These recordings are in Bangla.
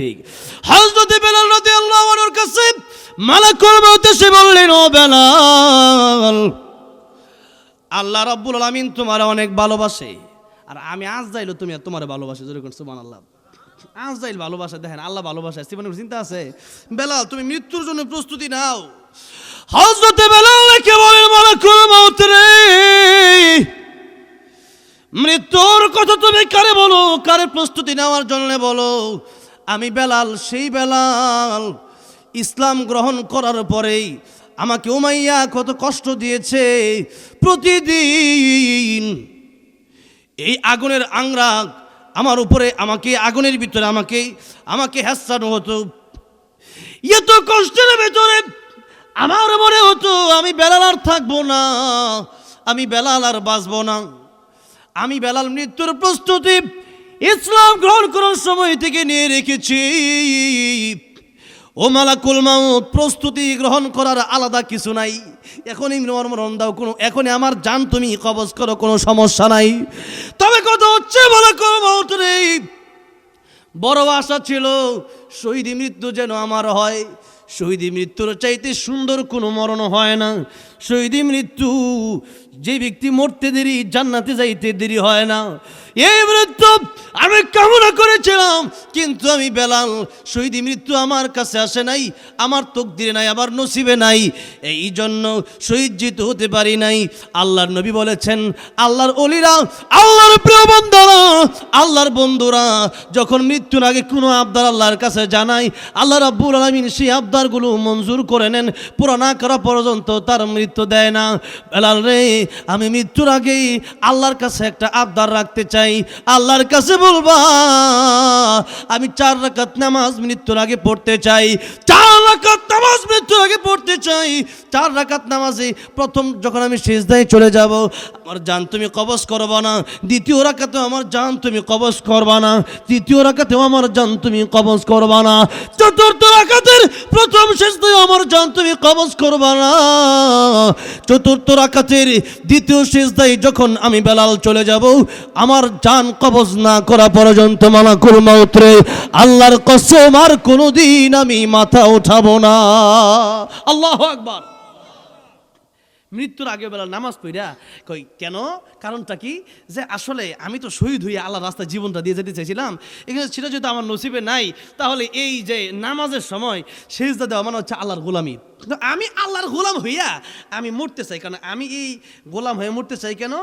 ঠিক। হযরত বেলাল রাদিয়াল্লাহু আনহুর কাছে মালাকুল মউত এসে বললেন, ও বেলাল, আল্লাহ রাব্বুল আলামিন তোমার অনেক ভালোবাসে। আর আমি আজ যাইলো তুমি আর তোমার ভালোবাসে, জোরে কোন সুবহানাল্লাহ। আজ যাইল ভালোবাসা, দেখেন আল্লাহ ভালোবাসা জীবনের চিন্তা আছে। বেলাল, তুমি মৃত্যুর জন্য প্রস্তুতি নাও। হযরতে বেলাল কে বলেন, মালাকুল মউত রে, মৃত্যুর কথা তুমি কারে বলো? কারে প্রস্তুতি নেওয়ার জন্য বলো? আমি বেলাল, সেই বেলাল ইসলাম গ্রহণ করার পরেই আমাকে উমাইয়া কত কষ্ট দিয়েছে। প্রতিদিন এই আগুনের আংরাগ আমার উপরে, আমাকে আগুনের ভিতরে, আমাকে আমাকে হ্যাসানো হতো। এত কষ্টের ভেতরে আমার মনে হতো, আমি বেলাল আর থাকব না, আমি বেলাল আর বাঁচবো না। আমি বেলাল মৃত্যুর প্রস্তুতি ইসলাম গ্রহণ করার সময় থেকে নিয়ে রেখেছি। ও মালাকুল মাউত, প্রস্তুতি গ্রহণ করার আলাদা কিছু নাই। এখনই মর্মরণ দাও, কোনো এখনই আমার জান তুমি কবজ করো, কোনো সমস্যা নাই। তবে কত হচ্ছে, মালাকুল মাউত রে, বড় আশা ছিল শহীদি মৃত্যু যেন আমার হয়। শহীদি মৃত্যুর চাইতে সুন্দর কোনো মরণ হয় না। শহীদি মৃত্যু যে ব্যক্তি মরতে দেরি, জান্নাতে যাইতে দেরি হয় না। এই মৃত্যু আমি কামনা করেছিলাম, কিন্তু আমি বেলাল, শহীদি মৃত্যু আমার কাছে আসে নাই, আমার তকদিরে নাই আমার নসিবে নাই। এই জন্য শহীদ জিত হতে পারি নাই। আল্লাহর নবী বলেছেন, আল্লাহর অলিরা, আল্লাহর প্রিয় বন্ধুরা, আল্লাহর বন্ধুরা, যখন মৃত্যুর আগে কোনো আবদার আল্লাহর কাছে জানাই, আল্লাহ রাব্বুল আলামিন সেই আবদারগুলো মঞ্জুর করে নেন পুরো না করা পর্যন্ত তার মৃত্যু দেয় না। বেলাল রে, আমি মৃত্যুর আগেই আল্লাহর কাছে একটা আবদার রাখতে চাই। আল্লাহর কাছে বলবা, আমি চার রাকাত নামাজ মৃত্যুর আগে পড়তে চাই, চার রাকাত নামাজ মৃত্যুর আগে পড়তে চাই, চার রাকাত নামাজে প্রথম যখন আমি সেজদায় চলে যাব, আমার জান তুমি কবজ করবা না, দ্বিতীয় রাকাতেও আমার জান তুমি কবজ করবা না, তৃতীয় রাকাতেও আমার জান তুমি কবজ করবা না, চতুর্থ রাকাতের প্রথম সেজদায় আমার জান তুমি কবজ করবা না, চতুর্থ রাকাতের দ্বিতীয় সেজদায় যখন আমি বেলাল চলে যাব, আমার জান কবজ না করা পর্যন্ত মানা করমা উতরে আল্লাহর কসম আর কোনোদিন আমি মাথা উঠাবো না। আল্লাহ আকবার। মৃত্যুর আগে বেলা নামাজ পড়া কই, কেন? কারণটা কি? যে আসলে আমি তো শহীদ হয়ে আল্লাহ রাস্তায় জীবনটা দিয়ে যেতে চাইছিলাম। এখানে সেটা যদি আমার নসিবে নাই, তাহলে এই যে নামাজের সময় সেজদা দেওয়া মানে হচ্ছে আল্লাহর গোলামি। কিন্তু আমি আল্লাহর গোলাম হইয়া আমি মরতে চাই, কারণ আমি এই গোলাম হয়ে মরতে চাই কেন?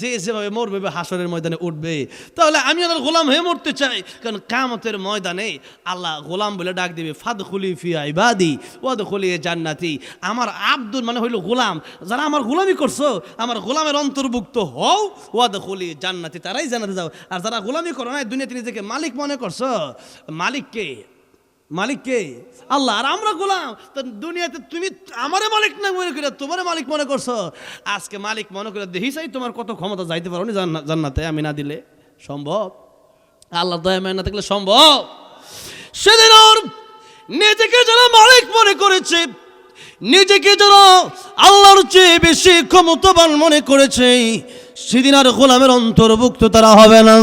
যে যেভাবে মরবে হাসরের ময়দানে উঠবে। তাহলে আমি আল্লাহর গোলাম হয়ে মরতে চাই, কারণ কামতের ময়দানে আল্লাহ গোলাম বলে ডাক দিবে ফাদ খুলি ফিয়া ইবাদি ওয়াদ খুলি জান্নাতি। আমার আব্দুল মানে হইল গোলাম। যারা আমার গোলামি করছ, আমার গোলামের অন্তর্ভুক্ত হও ওয়াদ খুলি জান্নাতি, তারাই জানাতে যাও। আর যারা গোলামি করো না দুনিয়াতে নিজেকে মালিক মনে করছ, মালিককে মালিক কে? আল্লাহ, আর আমরা গোলাম। তো দুনিয়াতে তুমি আমারে মালিক না মনে করে, তোমারে মালিক মনে করছ? আজকে মালিক মনে করে দেখি চাই তোমার কত ক্ষমতা, যাইতে পারো নি জান্না- জান্নাতে, আমি না দিলে সম্ভব? আল্লাহ দয়া, মায় না থাকলে সম্ভব? সেদিন ওর নিজেকে যারা মালিক মনে করেছে, নিজেকে যারা আল্লাহর চেয়ে বেশি ক্ষমতাবান মনে করেছে সেদিন আর গোলামের অন্তর্ভুক্ত তারা হবে না।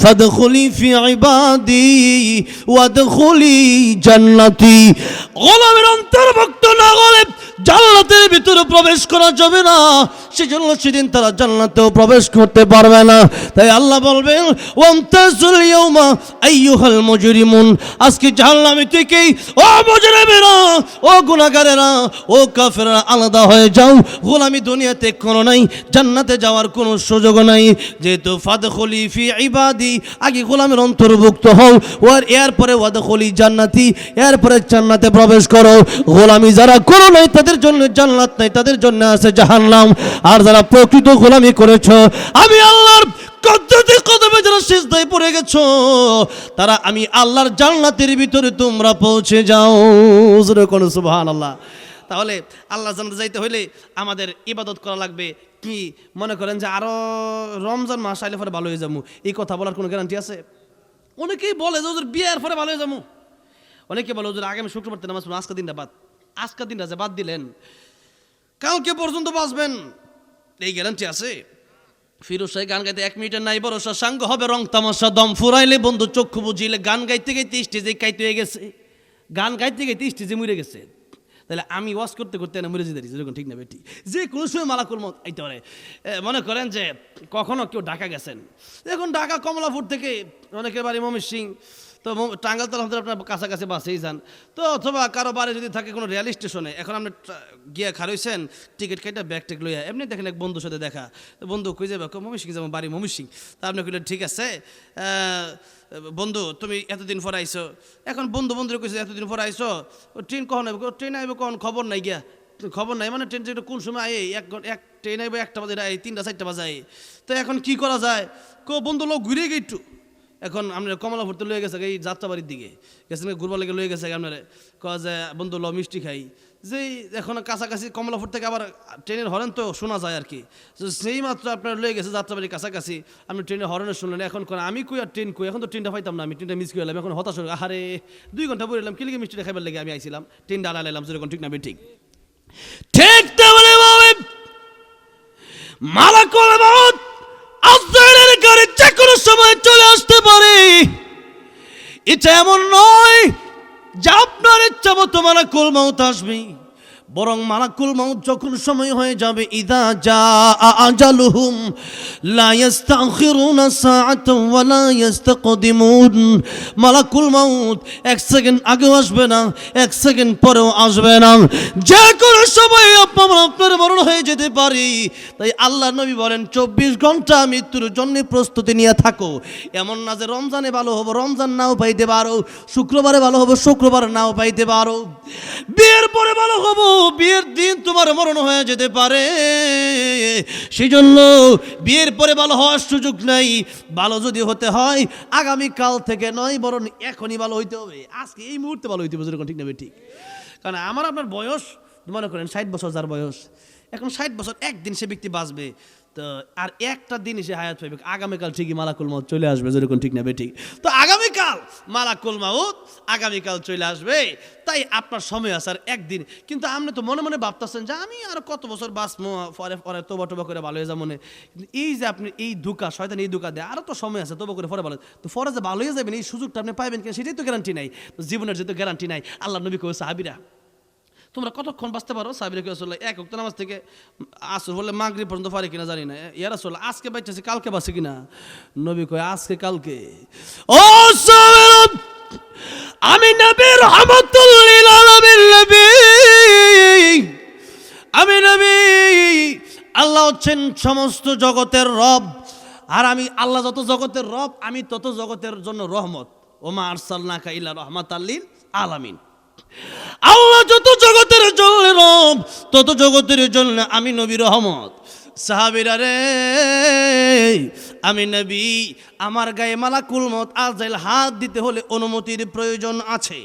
ফাদখুলি ফি ইবাদি ওয়াদখুলি জান্নাতি। গোলামের অন্তর্ভুক্ত না হলে জান্নাতের ভিতরে প্রবেশ করা যাবে না। সেজন্য সেদিন তারা জান্নাতেও প্রবেশ করতে পারবে না। তাই আল্লাহ বলবেন, ওয়ামতাজুল ইয়াউমা আইয়ুহাল মুজরিমুন। আজকে জাহান্নামে থেকেই, ও মুজরিমেরা, ও গুনাহগারেরা, ও কাফেররা, আলাদা হয়ে যাও। গোলামি দুনিয়াতে কোনো নাই, জান্নাতে যাওয়ার কোনো সুযোগ নাই। যেহেতু ফাদখুলি ফি ইবাদি, আগে গোলামের অন্তর্ভুক্ত হও ওর এরপরে ওয়াদখুলি জান্নাতি, এরপরে জান্নাতে প্রবেশ করো। গোলামি যারা করো নাই, তাদের জন্য জান্নাত নাই, তাদের জন্য আছে জাহান্নাম। আর যারা প্রকৃত গোলামি করেছ, আমি আল্লাহর কদ্দতে কদমে যারা সিজদায় পড়ে গেছো, তারা আমি আল্লাহর জান্নাতের ভিতরে তোমরা পৌঁছে যাও। কোন সুবহানাল্লাহ। তাহলে আল্লাহ জান্নাতে যাইতে হইলে আমাদের ইবাদত করা লাগবে। কি? মনে করেন যে আরও রমজান মাস আইলে পরে ভালো হয়ে যাব। এই কথা বলার কোনো গ্যারান্টি আছে? অনেকেই বলে যে ওদের বিয়ের পরে ভালো হয়ে যাব। অনেকে বলে ওদের আগামী শুক্রবার নামাজ আজকের দিনটা বাদ। আজকের দিনটা যে বাদ দিলেন, কালকে পর্যন্ত বাঁচবেন। এই গ্যারান্টি আছে। ফিরোজ গান গাইতে এক মিনিটের নাই ভরসা সাঙ্গ হবে, রং তামাশা, দম ফুরাইলে বন্ধু চক্ষু বুঝিলে। গান গাইতে গাইতে স্টেজে কাইতে হয়ে গেছে। গান গাইতে গাইতে স্টেজে মরে গেছে। তাহলে আমি ওয়াশ করতে করতে না মরে যেতে যেরকম ঠিক না বেটি। যে কোনো সময় মালাকুল মত আইতে পারে। মনে করেন যে কখনো কেউ ঢাকা গেছেন। এখন ঢাকা, কমলাপুর থেকে অনেকের বাড়ি মমির সিং তো টাঙ্গাল তো আপনার কাছাকাছি বাসেই যান। তো অথবা কারও বাড়ি যদি থাকে কোনো রেল স্টেশনে, এখন আপনি গিয়ে খারইছেন টিকিট কেটে ব্যাগ টেক লইয়া, এমনি দেখেন এক বন্ধুর সাথে দেখা। তো বন্ধু কই যাবে মমি সিং যাব, বাড়ি মমি সিং। তা আপনি কইলেন, ঠিক আছে। বন্ধু, তুমি এতদিন পর আইছো। এখন বন্ধু বন্ধুরে কইছে, এতদিন পর আইছো? ও ট্রেন কখন আইব? ট্রেন আইব কখন? খবর নাই গিয়া। খবর নাই মানে ট্রেন কোন সময় আয়ে? এক এক ট্রেন আইব একটা বাজে আই তিনটা চারটা বাজে তো এখন কি করা যায়? কো বন্ধু লোক ঘুরে গিয়ে একটু এখন আপনার কমলাপুর তো লয়ে গেছে, এই যাত্রাবাড়ির দিকে। গেছেন ঘুরবার লেগে লয়ে গেছে আপনার। ক যে, বন্ধু, ল, মিষ্টি খাই। যে, এখন কাছাকাছি কমলাপুর থেকে আবার ট্রেনের হরেন তো শোনা যায় আর কি। সেই মাত্র আপনার লয়ে গেছে যাত্রাবাড়ির কাছাকাছি। আপনি ট্রেনের হরেনে শুনলেন, এখন কোন আমি কই আর ট্রেন কই? এখন তো ট্রেনটা পাইতাম না, আমি ট্রেনটা মিস করে এলাম। এখন হতাশ হয়ে আরে দুই ঘণ্টা পরে এলাম, কিলিকে মিষ্টিটা খাইবার লেগে আমি আইছিলাম। ট্রেনটা আলা এলাম যেরকম ঠিক না ঠিক। ঠিক মালাকুল গাড়ি সময় চলে আসতে পারে। এটা এমন নয় যে আপনার ইচ্ছা মতো মারা মউত আসবে বরং মালাকুল মউত যখন সময় হয়ে যাবে, ইদা যা আজালুহুম, লা ইস্তাখিরুনা সাআতান ওয়া লা ইস্তাকদিমুন। মালাকুল মউত এক সেকেন্ড আগেও আসবে না, এক সেকেন্ড পরেও আসবে না। যে কোনো সময় আপনার আপনার মরণ হয়ে যেতে পারি। তাই আল্লাহ নবী বলেন, চব্বিশ ঘণ্টা মৃত্যুর জন্য প্রস্তুতি নিয়ে থাকো। এমন না যে রমজানে ভালো হব, রমজান নাও পাইতে পারো, শুক্রবারে ভালো হব, শুক্রবার নাও পাইতে পারো। বিয়ের পরে ভালো হব বিয়ের দিন তোমার মরণ হয়ে যেতে পারে। সেই জন্য বিয়ের পরে ভালো হওয়ার সুযোগ নাই। ভালো যদি হতে হয় আগামী কাল থেকে নয়, বরং এখনই ভালো হইতে হবে। আজকে এই মুহূর্তে ভালো হইতে হবে ঠিক নেবে ঠিক। কারণ আমার আপনার বয়স, মনে করেন ষাট বছর যার বয়স, এখন ষাট বছর, একদিন সে ব্যক্তি বাঁচবে। তো, আর একটা দিন সে হায়াত পাইবে। আগামীকাল ঠিকই মালাকুল মাউত চলে আসবে, যেরকম ঠিক নেবে ঠিক। তো আগামীকাল মালাকুল মাউত আগামীকাল চলে আসবে। তাই আপনার সময় আছে আর একদিন। কিন্তু আপনি তো মনে মনে ভাবতেছেন যে আমি আর কত বছর বাঁচবো, পরে পরে তোবা টোবা করে ভালো হয়ে যাব মনে। এই যে আপনি এই ধোকা, শয়তান এই ধোকা দেয় আরও তো সময় আছে তোবা করে, পরে ভালো তো পরে যে ভালো হয়ে যাবেন, এই সুযোগটা আপনি পাইবেন কিনা সেটাই তো গ্যারান্টি নাই। জীবনের যেহেতু গ্যারান্টি নাই। আল্লাহ নবী কেউ সাহাবিরা তোমরা কতক্ষণ বাঁচতে পারো? সাবিরা কেউ আসলে এক অক্ট নামাজ থেকে আসর বলে মাগরি পর্যন্ত পারে কিনা জানি না। ইয়ার আসলে আজকে বাচ্চাছি কালকে বাঁচে কিনা? নবী কয়, আজকে, কালকে। ও আমি নবী রহমতুল্লিল আমি নবী, আল্লাহ হচ্ছেন সমস্ত জগতের রব। আর আমি, আল্লাহ যত জগতের রব, আমি তত জগতের জন্য রহমত। ওমা আরসালনাকা ইল্লা রহমাত আল্লিল আলামিন। আল্লাহ যত জগতের জন্য রব, তত জগতের জন্য আমি নবী রহমত। সাহাবিরা রে, আমি নবী, আমার গায়ে মালাকুল মত আজাইল হাত দিতে হলে অনুমতির প্রয়োজন আছে।